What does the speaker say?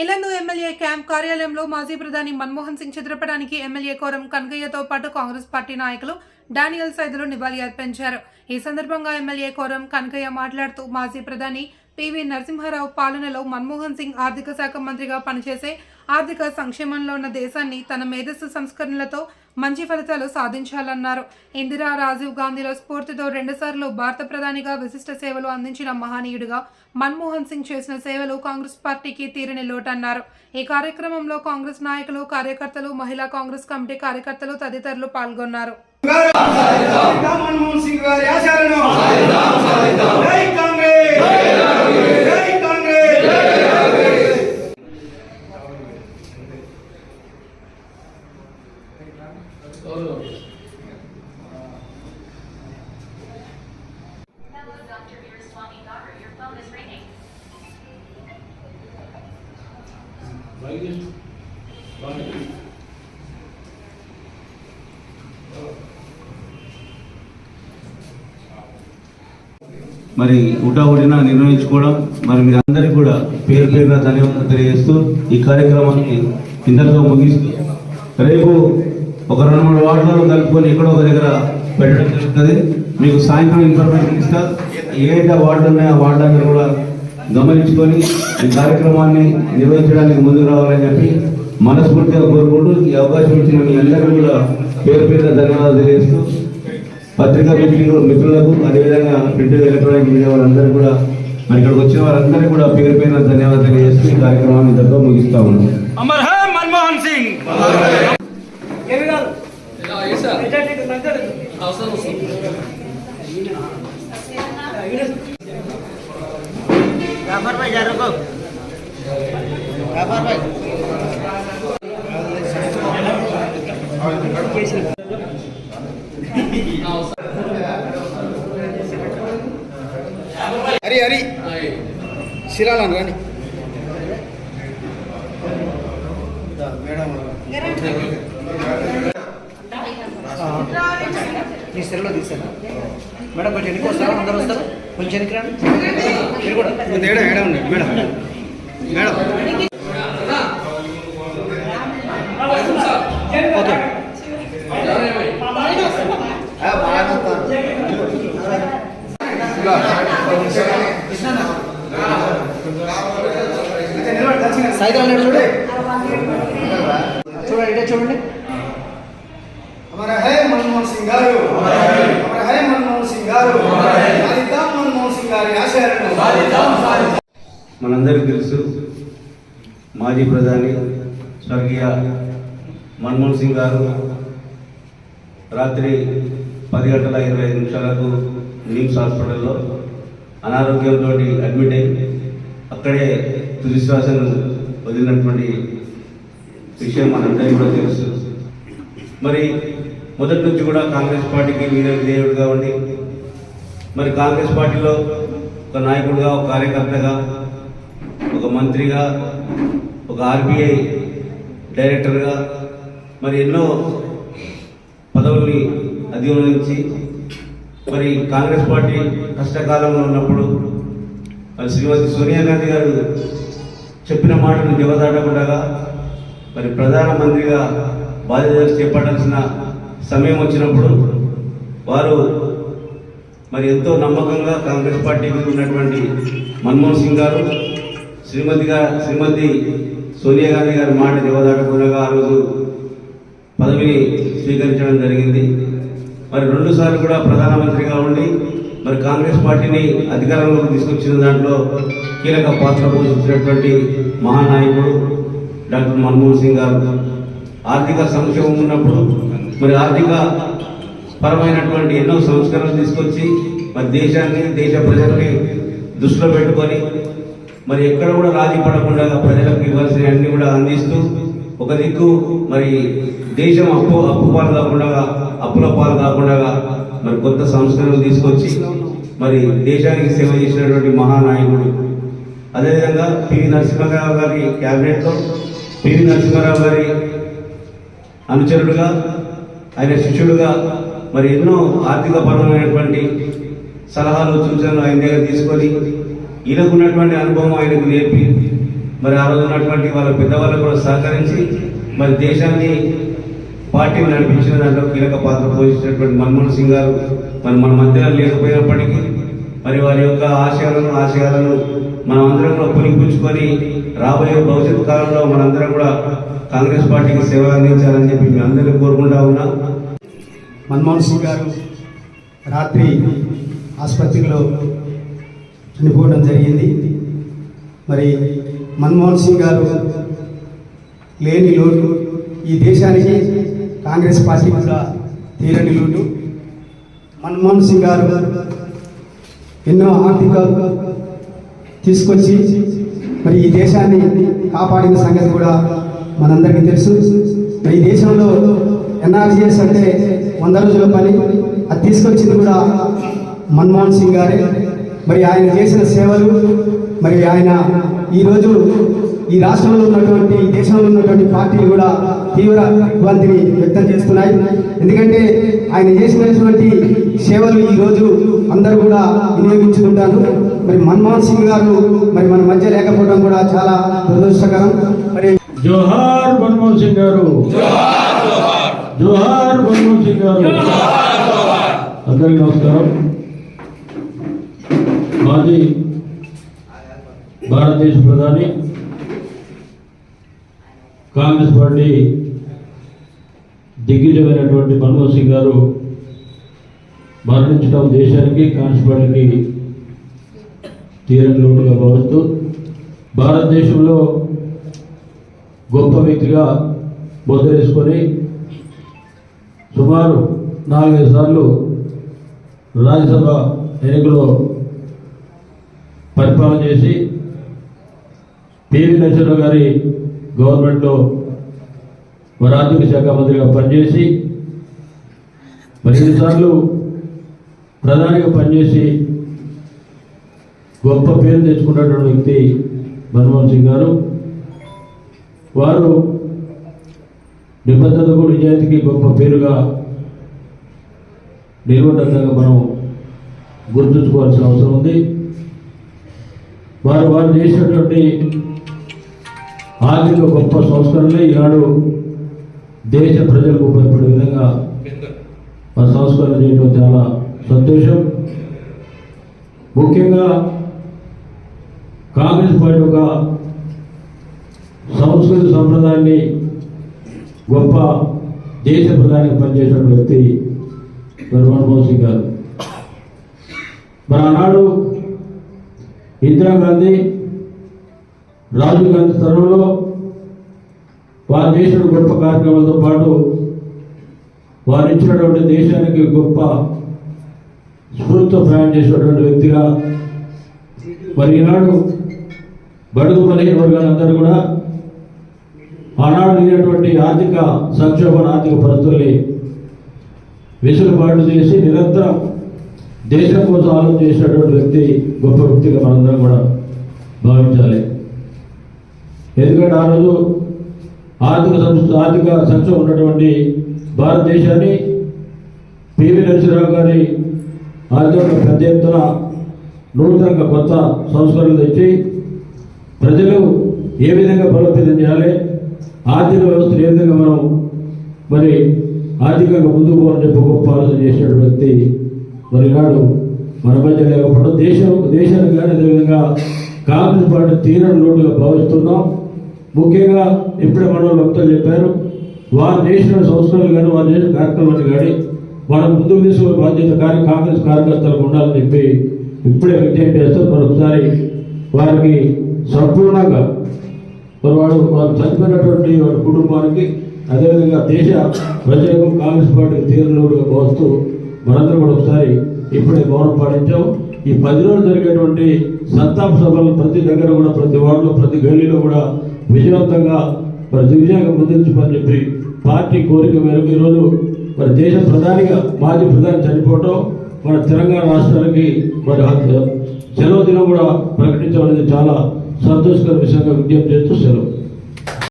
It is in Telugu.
ఇలందు ఎమ్మెల్యే క్యాంప్ కార్యాలయంలో మాజీ ప్రధాని మన్మోహన్ సింగ్ చిత్రపటానికి ఎమ్మెల్యే కోరం కనకయ్యతో పాటు కాంగ్రెస్ పార్టీ నాయకులు డానియల్ సైదులు నివాళి అర్పించారు. ఈ సందర్భంగా ఎమ్మెల్యే కోరం కనకయ్య మాట్లాడుతూ మాజీ ప్రధాని పివి నరసింహారావు పాలనలో మన్మోహన్ సింగ్ ఆర్థిక శాఖ మంత్రిగా పనిచేసే ఆర్థిక సంక్షేమంలో ఉన్న దేశాన్ని తన మేధస్సు సంస్కరణలతో మంచి ఫలితాలు సాధించాలన్నారు. ఇందిరా రాజీవ్ గాంధీల స్ఫూర్తితో రెండుసార్లు భారత ప్రధానిగా విశిష్ట సేవలు అందించిన మహనీయుడిగా మన్మోహన్ సింగ్ చేసిన సేవలు కాంగ్రెస్ పార్టీకి తీరని లోటన్నారు. ఈ కార్యక్రమంలో కాంగ్రెస్ నాయకులు కార్యకర్తలు మహిళా కాంగ్రెస్ కమిటీ కార్యకర్తలు తదితరులు పాల్గొన్నారు. మరి ఉటావుడిన నిర్వహించుకోవడం మరి మీ అందరికీ కూడా పేరు పేరున ధన్యవాదాలు తెలియజేస్తూ ఈ కార్యక్రమాన్ని ఇంతటితో ముగిస్తూ రేపు ఒక రెండు మూడు వార్డులను కలుపుకొని ఎక్కడో ఒక దగ్గర పెట్టడం జరుగుతుంది. మీకు సాయంత్రం ఇన్ఫర్మేషన్ ఇస్తా. ఏదైతే వార్డులు ఉన్నాయో ఆ వార్డులను కూడా గమనించుకొని ఈ కార్యక్రమాన్ని నిర్వహించడానికి ముందుకు రావాలని చెప్పి మనస్ఫూర్తిగా కోరుకుంటూ ఈ అవకాశం ఇచ్చిన మీ అందరికీ కూడా పేరు పేరున ధన్యవాదాలు తెలియజేస్తూ పత్రికా మిత్రులు మిత్రులకు అదేవిధంగా ప్రింట్ ఎలక్ట్రానిక్ మీడియా వాళ్ళందరూ కూడా మరి ఇక్కడికి వచ్చిన వారందరికీ కూడా పేరు పేరున ధన్యవాదాలు తెలియజేస్తూ ఈ కార్యక్రమాన్ని ఇంతతో ముగిస్తా ఉన్నాం. అమర్ high Manmohan Singh! Gafar bhai jaro ko. Gafar bhai. Hari hari. Silalan Rani. మీ సెల్లో తీసారా మేడం కొంచెం ఎన్నికి వస్తారా అందరూ వస్తారు కొంచెం ఎన్నికి రండి మీరు కూడా తేడా ఏడా ఉండండి మేడం మేడం ఓకే సైకిల్ చూడు చూడండి ఇటే చూడండి हमारा है मनमोहन सिंह గారు మనందరికి తెలుసు మాజీ ప్రధాని స్వర్గీయ మన్మోహన్ సింగ్ గారు రాత్రి పది గంటల ఇరవై ఐదు నిమిషాలకు నిమ్స్ హాస్పిటల్లో అనారోగ్యంతో అడ్మిట్ అయ్యి అక్కడే తుదిశ్వాసను వదిలినటువంటి విషయం మనందరికీ కూడా తెలుసు. మరి మొదటి నుంచి కూడా కాంగ్రెస్ పార్టీకి మీరే విధేయుడిగా ఉండి మరి కాంగ్రెస్ పార్టీలో ఒక నాయకుడిగా ఒక కార్యకర్తగా ఒక మంత్రిగా ఒక ఆర్బీఐ డైరెక్టర్గా మరి ఎన్నో పదవుల్ని అధిగమించి మరి కాంగ్రెస్ పార్టీ కష్టకాలంలో ఉన్నప్పుడు మరి శ్రీమతి సోనియా గాంధీ గారు చెప్పిన మాటను జవదాటకుండా మరి ప్రధానమంత్రిగా బాధ్యతలు చేపట్టాల్సిన సమయం వచ్చినప్పుడు వారు మరి ఎంతో నమ్మకంగా కాంగ్రెస్ పార్టీకి ఉన్నటువంటి మన్మోహన్ సింగ్ గారు శ్రీమతిగా శ్రీమతి సోనియా గాంధీ గారి మాట దేవదాటకుండా ఆ రోజు పదవిని స్వీకరించడం జరిగింది. మరి రెండుసార్లు కూడా ప్రధానమంత్రిగా ఉండి మరి కాంగ్రెస్ పార్టీని అధికారంలోకి తీసుకొచ్చిన దాంట్లో కీలక పాత్ర పోషించినటువంటి మహానాయకుడు డాక్టర్ మన్మోహన్ సింగ్ గారు. ఆర్థిక సంక్షేమం ఉన్నప్పుడు మరి ఆర్థిక పరమైనటువంటి ఎన్నో సంస్కరణలు తీసుకొచ్చి మరి దేశాన్ని దేశ ప్రజల్ని దృష్టిలో పెట్టుకొని మరి ఎక్కడ కూడా రాజీ పడకుండా ప్రజలకు ఇవ్వాల్సిన అన్ని కూడా అందిస్తూ ఒక దిక్కు మరి దేశం అప్పు అప్పు పాలు కాకుండా అప్పుల పాలు కాకుండా మరి కొత్త సంస్కరణలు తీసుకొచ్చి మరి దేశానికి సేవ చేసినటువంటి మహానాయకుడు. అదేవిధంగా పివి నరసింహారావు గారి క్యాబినెట్లో పివి నరసింహారావు గారి అనుచరుడుగా ఆయన శిష్యుడుగా మరి ఎన్నో ఆర్థిక పరమైనటువంటి సలహాలు సూచనలు ఆయన దగ్గర తీసుకొని ఈయనకున్నటువంటి అనుభవం ఆయనకు నేర్పి మరి ఆ రోజు ఉన్నటువంటి వాళ్ళ పెద్దవాళ్ళు కూడా సహకరించి మరి దేశాన్ని పార్టీ నడిపించిన దాంట్లో కీలక పాత్ర పోషించినటువంటి మన్మోహన్ సింగ్ గారు మరి మన మధ్యలో లేకపోయినప్పటికీ మరి వారి యొక్క ఆశయాలను ఆశయాలను మనం అందరం కూడా పులిపుచ్చుకొని రాబోయే భవిష్యత్ కాలంలో మనందరం కూడా కాంగ్రెస్ పార్టీకి సేవ అందించాలని చెప్పి మీ అందరినీ కోరుకుంటా ఉన్నా. మన్మోహన్ సింగ్ గారు రాత్రి ఆసుపత్రిలో చనిపోవడం జరిగింది. మరి మన్మోహన్ సింగ్ గారు లేని లోటు ఈ దేశానికి కాంగ్రెస్ పార్టీ కూడా తీరని లోటు. మన్మోహన్ సింగ్ గారు ఎన్నో ఆర్థిక తీసుకొచ్చి మరి ఈ దేశాన్ని కాపాడిన సంగతి కూడా మనందరికీ తెలుసు. మరి ఈ దేశంలో ఎన్ఆర్జీఎస్ అంటే వంద రోజుల పని అది తీసుకొచ్చింది కూడా మన్మోహన్ సింగ్ గారే. మరి ఆయన చేసిన సేవలు మరి ఆయన ఈరోజు ఈ రాష్ట్రంలో ఉన్నటువంటి ఈ దేశంలో ఉన్నటువంటి పార్టీలు కూడా తీవ్ర ఇబ్బందిని వ్యక్తం చేస్తున్నాయి. ఎందుకంటే ఆయన చేసినటువంటి సేవలు ఈ రోజు అందరూ కూడా వినియోగించుకుంటారు. మరి మన్మోహన్ సింగ్ గారు మరి మన మధ్య లేకపోవడం కూడా చాలా దురదృష్టకరం. మరి జోహార్ మన్మోహన్ సింగ్ గారు. జోహార్ మన్మోహన్ సింగ్ గారు. అందరికీ నమస్కారం. మాజీ భారతదేశ ప్రధాని కాంగ్రెస్ పార్టీ దిగ్గజమైనటువంటి మన్మోహన్ సింగ్ గారు మరణించడం దేశానికి కాంగ్రెస్ పార్టీకి తీరని లోటుగా భావిస్తూ భారతదేశంలో గొప్ప వ్యక్తిగా ముద్రేసుకొని సుమారు నాలుగైదు సార్లు రాజ్యసభ ఎన్నికలో పరిపాలన చేసి పివి నరసింహరావు గారి గవర్నమెంట్లో మరి ఆర్థిక శాఖ మంత్రిగా పనిచేసి మరి ఎన్నిసార్లు ప్రధానిగా పనిచేసి గొప్ప పేరు తెచ్చుకున్నటువంటి వ్యక్తి మన్మోహన్ సింగ్ గారు. వారు నిబద్ధతకు నిజాయితీకి గొప్ప పేరుగా నిలబడ్డంగా మనం గుర్తుంచుకోవాల్సిన అవసరం ఉంది. వారు వారు చేసినటువంటి ఆర్థిక గొప్ప సంస్కరణలే ఈనాడు దేశ ప్రజలకు ఉపయోగపడే విధంగా ఆ సంస్కరణ చేయడం చాలా సంతోషం. ముఖ్యంగా కాంగ్రెస్ పార్టీ ఒక సంస్కృతి సంప్రదాయాన్ని గొప్ప దేశ ప్రధానికి పనిచేసిన వ్యక్తి మరి మన్మోహన్ సింగ్ గారు. మరి ఆనాడు ఇందిరాగాంధీ రాజీవ్ గాంధీ తరంలో వారు చేసిన గొప్ప కార్యక్రమాలతో పాటు వారు ఇచ్చినటువంటి దేశానికి గొప్ప స్ఫూర్తితో ప్రయాణం చేసినటువంటి వ్యక్తిగా మరి ఈనాడు బడుగు బలహీన వర్గాలందరూ కూడా ఆనాడు లేనటువంటి ఆర్థిక సంక్షోభం ఆర్థిక పరిస్థితుల్ని వెసులుబాటు చేసి నిరంతరం దేశం కోసం ఆలోచన చేసినటువంటి వ్యక్తి గొప్ప వ్యక్తిగా మనందరం కూడా భావించాలి. ఎందుకంటే ఆ రోజు ఆర్థిక సంస్థ ఆర్థిక సంక్షోభం ఉన్నటువంటి భారతదేశాన్ని పివి నరసింహరావు గారి ఆధ్వర్యంలో పెద్ద ఎత్తున నూతనంగా కొత్త సంస్కరణలు తెచ్చి ప్రజలు ఏ విధంగా బలోపేతం చేయాలి ఆర్థిక వ్యవస్థను ఏ విధంగా మనం మరి ఆర్థికంగా ముందుకు పోవాలని చెప్పి గొప్ప ఆలోచన చేసినటువంటి వ్యక్తి మరి నాడు మన మధ్య లేకపోవడం దేశం దేశానికి కానీ అదేవిధంగా కాంగ్రెస్ పార్టీ తీరని లోటుగా భావిస్తున్నాం. ముఖ్యంగా ఇప్పుడే మన వక్తలు చెప్పారు వారు చేసిన సంస్కరణలు కానీ వారు చేసిన కార్యక్రమాలు కానీ మనం ముందుకు తీసుకునే బాధ్యత కానీ కాంగ్రెస్ కార్యకర్తలకు ఉండాలని చెప్పి ఇప్పుడే విజ్ఞప్తి చేస్తూ మరొకసారి వారికి సంపూర్ణంగా మరి వాడు వారు చనిపోయినటువంటి వాడి కుటుంబానికి అదేవిధంగా దేశ ప్రజలకు కాంగ్రెస్ పార్టీకి తీరలోడుగా పోస్తూ మనందరూ కూడా ఒకసారి ఇప్పుడే మౌనం పాటించాం. ఈ పది రోజులు జరిగేటువంటి సంతాప సభలు ప్రతి దగ్గర కూడా ప్రతి వార్డులో ప్రతి గల్లీలో కూడా విజయవంతంగా మరి దిగ్విజయంగా ముందుంచుమని చెప్పి పార్టీ కోరిక మేరకు ఈరోజు మరి దేశ ప్రధానిగా మాజీ ప్రధాని చనిపోవటం మన తెలంగాణ రాష్ట్రానికి మరి సెలవు దినం కూడా ప్రకటించడం అనేది చాలా సంతోషకర విషయంగా విజ్ఞప్తి చేస్తూ సెలవు.